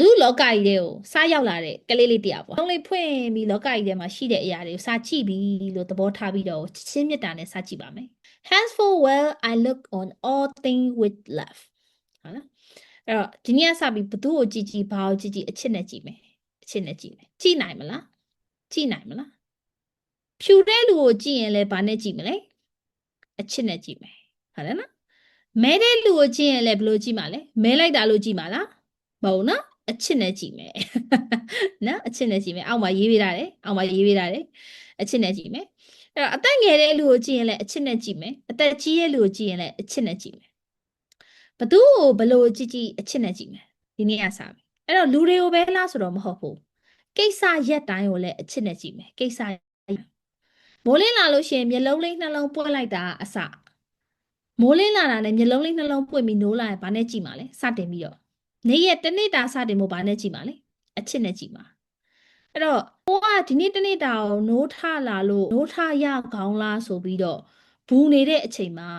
လူလောကကြီးတွေကိုစားရောက်လာတဲ့ကလေးလေးတစ်ယောက်ပေါ့။လုံးလေးဖွင့်ပြီးလောကကြီးထဲမှာရှိတဲ့အရာတွေကိုစားကြည့်ပြီးလို့သဘောထားပြီးတော့ချင်းမြတ်တာနဲ့စားကြည့်ပါမယ်။ Henceforth well I look on all things with love ဟုတ်လား။အဲ့တော့ဒီနေ့ကစပြီးဘသူ့ကိုကြည့်ကြည့်ဘာကိုကြည့်ကြည့်အချစ်နဲ့ကြည့်မယ်။အချစ်နဲ့ကြည့်မယ်။ကြည့်နိုင်မလား။ကြည့်နိုင်မလား။ဖြူတဲ့လူကိုကြည့်ရင်လည်းဘာနဲ့ကြည့်မလဲ။အချစ်နဲ့ကြည့်မယ်။ဟုတ်တယ်နော်။မဲတဲ့လူကိုကြည့်ရင်လည်းဘယ်လိုကြည့်မှာလဲ။မဲလိုက်တာလို့ကြည့်မှာလား။မဟုတ်ဘူးနော်။ အချစ်နဲ့ကြည့်မယ်နော်အချစ်နဲ့ကြည့်မယ်အောက်မှာရေးပေးထားတယ်အောက်မှာရေးပေးထားတယ်အချစ်နဲ့ကြည့်မယ်အဲ့တော့အသက်ငယ်တဲ့လူကိုကြည့်ရင်လည်းအချစ်နဲ့ကြည့်မယ်အသက်ကြီးတဲ့လူကိုကြည့်ရင်လည်းအချစ်နဲ့ကြည့်မယ်ဘသူ့ကိုဘလို့ကြည့်ကြည့်အချစ်နဲ့ကြည့်မယ်ဒီနေ့ကစပြီအဲ့တော့လူတွေကိုပဲလားဆိုတော့မဟုတ်ဘူးကိစ္စရက်တိုင်းကိုလည်းအချစ်နဲ့ကြည့်မယ်ကိစ္စမိုးလင်းလာလို့ရှိရင်မျက်လုံးလေးနှလုံးပွက်လိုက်တာအစမိုးလင်းလာတာနဲ့မျက်လုံးလေးနှလုံးပွက်ပြီးနိုးလာရင်ဘာနဲ့ကြည့်မှာလဲစတင်ပြီးတော့ နေ့ရက်တစ်နေ့တာစတင်မို့ဘာနဲ့ကြည့်ပါလဲအချစ်နဲ့ကြည့်ပါအဲ့တော့ကိုကဒီနေ့တစ်နေ့တာကိုနိုးထလာလို့နိုးထရကောင်းလားဆိုပြီးတော့ဘူးနေတဲ့အချိန်မှာ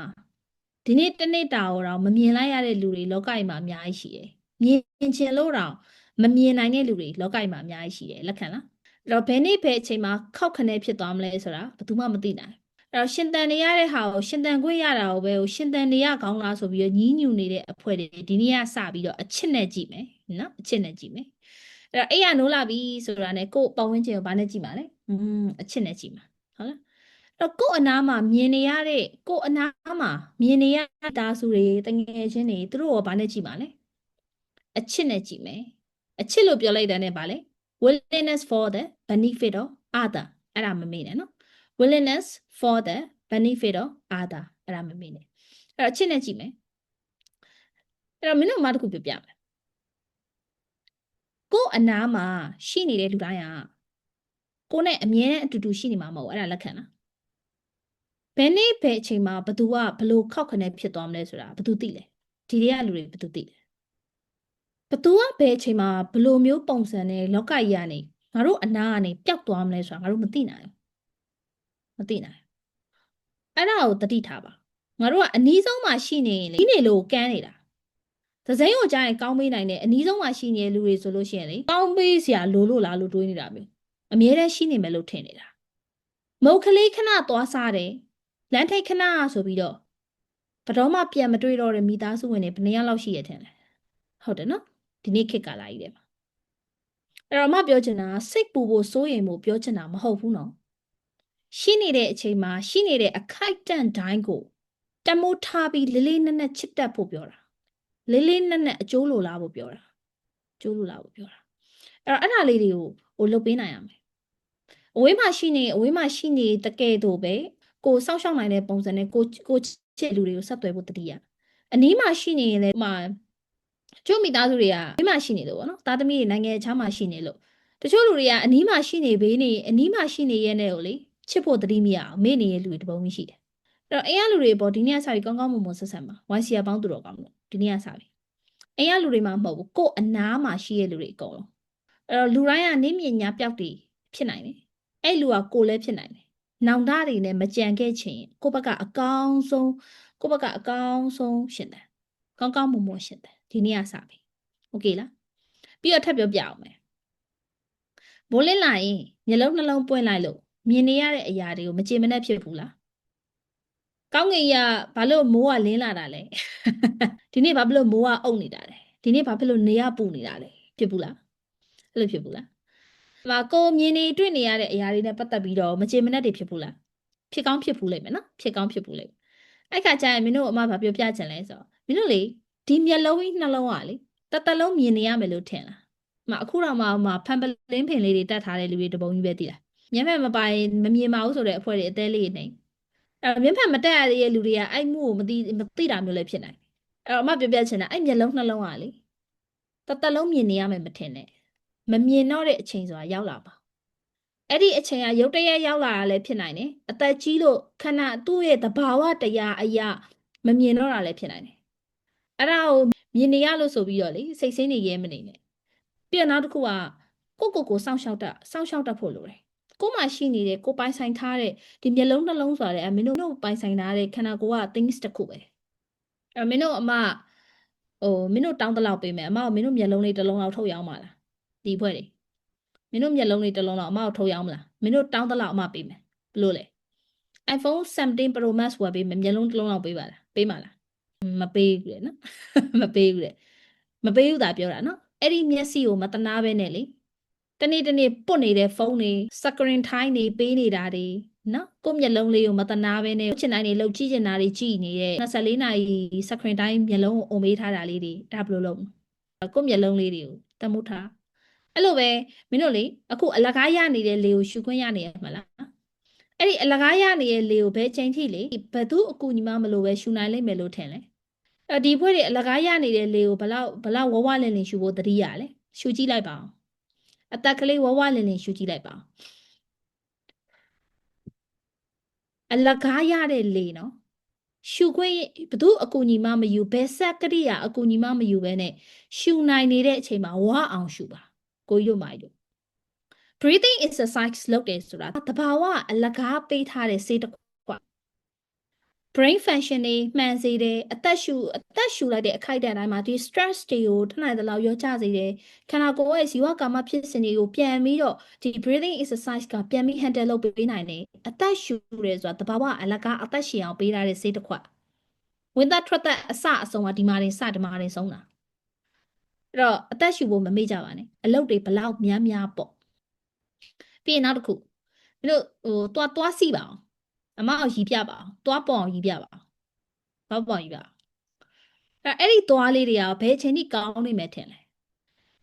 ဒီနေ့တစ်နေ့တာကိုတော့မမြင်လိုက်ရတဲ့လူတွေလောကကြီးမှာအများကြီးရှိတယ်မြင်ချင်လို့တော့မမြင်နိုင်တဲ့လူတွေလောကကြီးမှာအများကြီးရှိတယ်လက်ခံလားအဲ့တော့ဘယ်နေ့ဘယ်အချိန်မှာခောက်ခနဲဖြစ်သွားမလဲဆိုတာဘယ်သူမှမသိနိုင် အဲ့တော့ရှင်တန်နေရတဲ့ဟာကိုရှင်တန်ခွင့်ရတာကိုပဲကိုရှင်တန်နေရကောင်းလားဆိုပြီးတော့ညီးညူနေတဲ့အဖွဲ့တွေဒီနေ့ကစပြီးတော့အချစ်နဲ့ကြည့်မယ်နော်အချစ်နဲ့ကြည့်မယ်အဲ့တော့အဲ့ရနိုးလာပြီဆိုတာနဲ့ကို့ပတ်ဝန်းကျင်ကိုဘာနဲ့ကြည့်မှာလဲอืมအချစ်နဲ့ကြည့်မှာဟုတ်လားအဲ့တော့ကို့အနားမှာမြင်နေရတဲ့ကို့အနားမှာမြင်နေရတဲ့တာစုတွေတငယ်ချင်းတွေသူတို့ရောဘာနဲ့ကြည့်မှာလဲအချစ်နဲ့ကြည့်မယ်အချစ်လို့ပြောလိုက်တဲ့နဲ့ဘာလဲ willingness for the benefit of other အဲ့ဒါမမေ့နဲ့နော် willingness for the benefit of other အဲ့ဒါမမေ့နဲ့အဲ့တော့အချစ်နဲ့ကြည့်မယ်အဲ့တော့မင်းတို့အမတစ်ခုပြပြမယ်ကို့အနားမှာရှိနေတဲ့လူတိုင်းကကိုနဲ့အမြဲတမ်းအတူတူရှိနေမှာမဟုတ်ဘူးအဲ့ဒါလက်ခံလားဘယ်နေ့ဘယ်အချိန်မှာဘသူကဘလို့ခောက်ခနဲ့ဖြစ်သွားမလဲဆိုတာဘသူသိလဲဒီတွေကလူတွေဘသူသိလဲဘသူကဘယ်အချိန်မှာဘလို့မျိုးပုံစံနဲ့လောကကြီးကနေငါတို့အနားကနေပျောက်သွားမလဲဆိုတာငါတို့မသိနိုင်ဘူး မသိနိုင်အဲ့ဒါကိုတတိထားပါငါတို့ကအနီးဆုံးမှာရှိနေရင်လေဒီနေလို့ကန်းနေတာသစိမ်းကိုကြားရင်ကောင်းပေးနိုင်တယ်အနီးဆုံးမှာရှိနေတဲ့လူတွေဆိုလို့ရှိရင်လေကောင်းပေးစရာလိုလို့လားလို့တွေးနေတာမျိုးအမြဲတမ်းရှိနေမယ်လို့ထင်နေတာမုတ်ကလေးခဏသွားစားတယ်လမ်းထိတ်ခဏဆိုပြီးတော့ဘယ်တော့မှပြန်မတွေ့တော့တဲ့မိသားစုဝင်တွေဘယ်နှစ်ယောက်လောက်ရှိရထင်လဲဟုတ်တယ်နော်ဒီနေ့ခေတ်ကာလကြီးထဲမှာအဲ့တော့မှပြောချင်တာကစိတ်ပူဖို့စိုးရိမ်ဖို့ပြောချင်တာမဟုတ်ဘူးနော် ရှိနေတဲ့အချိန်မှာရှိနေတဲ့အခိုက်အတန့်တိုင်းကိုတမိုးထားပြီးလေးလေးနက်နက်ချစ်တတ်ဖို့ပြောတာလေးလေးနက်နက်အကျိုးလိုလားဖို့ပြောတာအကျိုးလိုလားဖို့ပြောတာအဲ့တော့အဲ့ဒါလေးတွေကိုဟိုလုပ်ပေးနိုင်ရမယ်အဝေးမှာရှိနေအဝေးမှာရှိနေတကယ်တော့ပဲကိုစောင့်ရှောက်နိုင်တဲ့ပုံစံနဲ့ကိုကိုချစ်လူတွေကိုဆက်သွယ်ဖို့တတိယအနီးမှာရှိနေရင်လည်းမှာကျို့မိသားစုတွေကဘေးမှာရှိနေလို့ပေါ့နော်သားသမီးတွေနိုင်ငံခြားမှာရှိနေလို့တချို့လူတွေကအနီးမှာရှိနေဘေးနေအနီးမှာရှိနေရဲနဲ့ကိုလေ ချစ်ဖို့တတိမရအောင်မေ့နေတဲ့လူတွေတပုံးရှိတယ်။အဲ့တော့အိမ်ကလူတွေပေါ်ဒီနေ့ကစပြီးကောင်းကောင်းမွန်မွန်ဆက်ဆက်ပါဝိုင်းစီယာပေါင်းသူတော်ကောင်းလို့ဒီနေ့ကစပြီးအိမ်ကလူတွေမှမဟုတ်ဘူးကို့အနားမှာရှိတဲ့လူတွေအကုန်လုံးအဲ့တော့လူတိုင်းကနေမြင်ညာပျောက်တည်ဖြစ်နိုင်တယ်။အဲ့လူကကိုလည်းဖြစ်နိုင်တယ်။နောင်တတွေနဲ့မကြံခဲ့ချင်ကိုဘက်ကအကောင်းဆုံးကိုဘက်ကအကောင်းဆုံးရှင်တယ်။ကောင်းကောင်းမွန်မွန်ရှင်တယ်ဒီနေ့ကစပြီး။ Okay လား။ပြီးတော့ထပ်ပြောပြအောင်မယ်။မိုးလင်းလာရင်မျက်လုံးနှလုံးပွင့်လိုက်လို့ မြင်နေရတဲ့အရာတွေကိုမကြင်မနဲ့ဖြစ်ဘူးလားကောင်းငင်ရဘာလို့မိုးကလင်းလာတာလဲဒီနေ့ဘာဖြစ်လို့မိုးကအုပ်နေတာလဲဒီနေ့ဘာဖြစ်လို့နေရပူနေတာလဲဖြစ်ဘူးလားအဲ့လိုဖြစ်ဘူးလားဒီမှာကိုမြင်နေတွေ့နေရတဲ့အရာတွေနဲ့ပတ်သက်ပြီးတော့မကြင်မနဲ့တွေဖြစ်ဘူးလားဖြစ်ကောင်းဖြစ်ဘူးလိမ့်မယ်နော်ဖြစ်ကောင်းဖြစ်ဘူးလိမ့်မယ်အဲ့ခါကျရင်မင်းတို့အမဘာပြောပြချင်လဲဆိုတော့မင်းတို့လေဒီမျက်လုံးကြီးနှလုံးကလေတသက်လုံးမြင်နေရမယ်လို့ထင်လား။မအခုတော့မှမှဖန်ပလင်းဖင်လေးတွေတတ်ထားတဲ့လူတွေတပုံကြီးပဲသိလား။ မျက်မှန်မပိုင်မမြင်ပါဘူးဆိုတဲ့အဖွဲ့တွေအသေးလေးနေ။အဲ့မျက်မှန်မတက်ရတဲ့လူတွေကအဲ့မှုကိုမသိမသိတာမျိုးလည်းဖြစ်နိုင်တယ်။အဲ့တော့အမပြောပြချင်တာအဲ့မျက်လုံးနှလုံးကလေတသက်လုံးမြင်နေရမယ်မထင်နဲ့။မမြင်တော့တဲ့အချိန်ဆိုတာရောက်လာပါ။အဲ့ဒီအချိန်ကရုတ်တရက်ရောက်လာတာလည်းဖြစ်နိုင်တယ်။အသက်ကြီးလို့ခဏသူ့ရဲ့သဘာဝတရားအရာမမြင်တော့တာလည်းဖြစ်နိုင်တယ်။အဲ့ဒါကိုမြင်နေရလို့ဆိုပြီးတော့လေစိတ်ဆင်းနေရဲမနေနဲ့ပြီးတော့နောက်တစ်ခုကကိုကိုကိုစောင့်ရှောက်တတ်စောင့်ရှောက်တတ်ဖို့လိုတယ် ကိုမှရှိနေတဲ့ကိုပိုင်ဆိုင်ထားတဲ့ဒီမျက်လုံးနှလုံးဆိုတဲ့အမင်းတို့ပိုင်ဆိုင်ထားတဲ့ခန္ဓာကိုယ်က things တစ်ခုပဲအဲ့မင်းတို့အမဟဟိုမင်းတို့တောင်းတလောက်ပေးမယ်အမကမင်းတို့မျက်လုံးလေးတစ်လုံးလောက်ထုတ်ရောင်းပါလားဒီဘွဲတွေမင်းတို့မျက်လုံးလေးတစ်လုံးလောက်အမကိုထုတ်ရောင်းမလားမင်းတို့တောင်းတလောက်အမပေးမယ်ဘယ်လို့လဲ iPhone 17 Pro Max ဝယ်ပေးမယ်မျက်လုံးတစ်လုံးလောက်ပေးပါလားပေးပါလားမပေးဘူးလေနော်မပေးဘူးလေမပေးဘူးသာပြောတာနော်အဲ့ဒီမျက်စိကိုမတနာပဲနဲ့လေ တနေ့တနေ့ပုတ်နေတဲ့ဖုန်းတွေ screen time တွေပေးနေတာတွေနော်ကိုယ့်မျက်လုံးလေးကိုမတနာပဲနဲ့ချင်တိုင်းတွေလှုပ်ကြည့်ချင်တာတွေကြည့်နေတဲ့24နာရီ screen time မျက်လုံးကိုအုံမေးထားတာလေးတွေဒါဘယ်လိုလုပ်မလဲကိုယ့်မျက်လုံးလေးတွေကိုတမှုထားအဲ့လိုပဲမင်းတို့လေအခုအလကားရနေတဲ့လေကိုရှုခွင့်ရနေရမှာလားအဲ့ဒီအလကားရနေတဲ့လေကိုဘယ်ချိန်ထိလေဘယ်သူအကူညီမမလို့ပဲရှုနိုင်လိမ့်မယ်လို့ထင်လဲအဲ့ဒီဖွဲ့တွေအလကားရနေတဲ့လေကိုဘလောက်ဘလောက်ဝဝလင်လင်ရှုဖို့တတိရလဲရှုကြည့်လိုက်ပါအောင် အသက်ကလေးဝဝလင်လင်ရှုကြည့်လိုက်ပါအောင်အလကားရတဲ့လေနော်ရှုခွင့်ဘသူအကူညီမမယူဘယ်ဆက်ကရိယာအကူညီမမယူပဲနဲ့ရှုနိုင်နေတဲ့အချိန်မှာဝအောင်ရှုပါကိုကြီးတို့မိုက်တို့ breathing exercise လုပ်တယ်ဆိုတာတဘာဝအလကားပေးထားတဲ့စေတခွ brain function တွေမှန်စေတယ်အသက်ရှူအသက်ရှူလိုက်တဲ့အခိုက်အတန့်တိုင်းမှာဒီ stress တွေကိုထနိုင်သလောက်ရောချစေတယ်ခန္ဓာကိုယ်ရဲ့ဇီဝကာမဖြစ်စဉ်တွေကိုပြန်ပြီးတော့ဒီ breathing exercise ကပြန်ပြီး handle လုပ်ပေးနိုင်တယ်အသက်ရှူတယ်ဆိုတာတဘာဝအလကားအသက်ရှည်အောင်ပေးထားတဲ့စေတခွဝင်သက်ထွက်သက်အစအဆုံးကဒီမှာနေစဒီမှာနေဆုံးတာအဲ့တော့အသက်ရှူဖို့မမေ့ကြပါနဲ့အလုပ်တွေဘလောက်များများပေါ့ပြီးရင်နောက်တစ်ခုမင်းတို့ဟိုတွားတွားစီပါအောင် အမအောင်ရီပြပါအောင်တွားပေါ်အောင်ရီပြပါအောင်တွားပေါ်ရီပြအောင်အဲ့အဲ့ဒီတွားလေးတွေကဘယ်အချိန်ထိကောင်းနေမယ်ထင်လဲ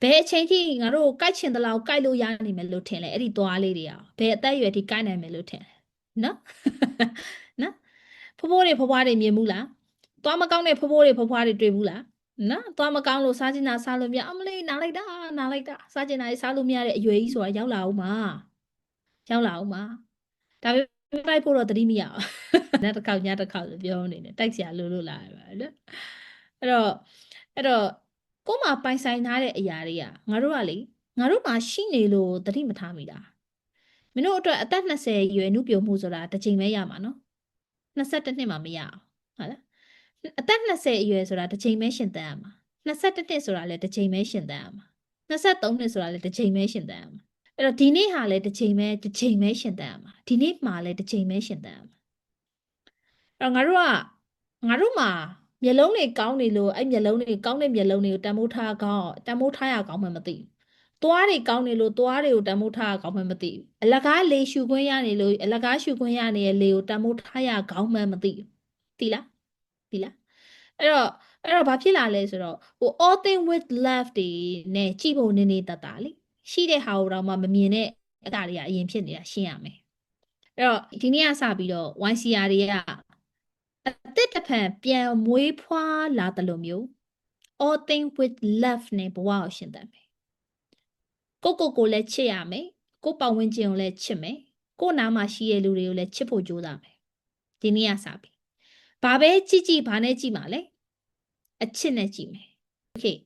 ဘယ်အချိန်ထိငါတို့ကိုကြိုက်ချင်သလောက်ကြိုက်လို့ရနိုင်မယ်လို့ထင်လဲအဲ့ဒီတွားလေးတွေကဘယ်အသက်အရွယ်ထိကြိုက်နိုင်မယ်လို့ထင်လဲနော်နော်ဖိုးဖိုးတွေဖွားဖွားတွေမြင်ဘူးလားတွားမကောင်းတဲ့ဖိုးဖိုးတွေဖွားဖွားတွေတွေ့ဘူးလားနော်သွားမကောင်းလို့စားချင်တာစားလို့မရအမလေးနားလိုက်တာနားလိုက်တာစားချင်တာတွေစားလို့မရတဲ့အရွယ်ကြီးဆိုတာရောက်လာအောင်ပါရောက်လာအောင်ပါဒါပေမဲ့ တိုက်ဖို့တော့သတိမရအောင်ညတစ်ခေါက်ညတစ်ခေါက်လို့ပြောနေတယ်တိုက်စရာလိုလို့လာရပါနော်အဲ့တော့အဲ့တော့ကို့မှာပိုင်ဆိုင်ထားတဲ့အရာတွေကငါတို့ကလေငါတို့မှာရှိနေလို့သတိမထားမိတာမင်းတို့အတွက်အသက်20အရွယ်နုပြိုမှုဆိုတာတစ်ချိန်ပဲရမှာနော်22နှစ်မှမရအောင်ဟုတ်လားအသက်20အရွယ်ဆိုတာတစ်ချိန်ပဲရှင်သန်ရမှာ21နှစ်ဆိုတာလည်းတစ်ချိန်ပဲရှင်သန်ရမှာ23နှစ်ဆိုတာလည်းတစ်ချိန်ပဲရှင်သန်ရမှာ အဲ့တော့ဒီနေ့ဟာလည်းတစ်ချိန်ပဲတစ်ချိန်ပဲရှင်သန်ရမှာဒီနေ့မှာလည်းတစ်ချိန်ပဲရှင်သန်ရမှာအဲ့တော့ငါတို့ကငါတို့မှာမျက်လုံးတွေကောင်းနေလို့အဲ့မျက်လုံးတွေကောင်းတဲ့မျက်လုံးတွေကိုတန်ဖိုးထားကောင်းတန်ဖိုးထားရကောင်းမှမသိဘူးသွားတွေကောင်းနေလို့သွားတွေကိုတန်ဖိုးထားရကောင်းမှမသိဘူးအလကားလေရှူခွင့်ရနေလို့အလကားရှူခွင့်ရနေတဲ့လေကိုတန်ဖိုးထားရကောင်းမှမသိဘူးသိလားသိလားအဲ့တော့အဲ့တော့ဘာဖြစ်လာလဲဆိုတော့ဟို all thing with love တွေနဲ့ကြည့်ဖို့နည်းနည်းတတ်တာလေ ရှိတဲ့ဟာကိုတော့မှမမြင်တဲ့အတားတွေကအရင်ဖြစ်နေတာရှင်းရမယ်အဲ့တော့ဒီနေ့ကစပြီးတော့ YCR တွေကအသစ်တစ်ဖန်ပြန်မွေးဖွားလာတယ်လို့မျိုး all thing with love နဲ့ဘဝကိုရှင်းတတ်မယ်ကိုကိုကိုလည်းချစ်ရမယ်ကိုပတ်ဝန်းကျင်ကိုလည်းချစ်မယ်ကိုနားမှာရှိတဲ့လူတွေကိုလည်းချစ်ဖို့ကြိုးစားမယ်ဒီနေ့ကစပြီးဘာပဲကြည့်ကြည့်ဘာနဲ့ကြည့်မှာလဲအချစ်နဲ့ကြည့်မယ် okay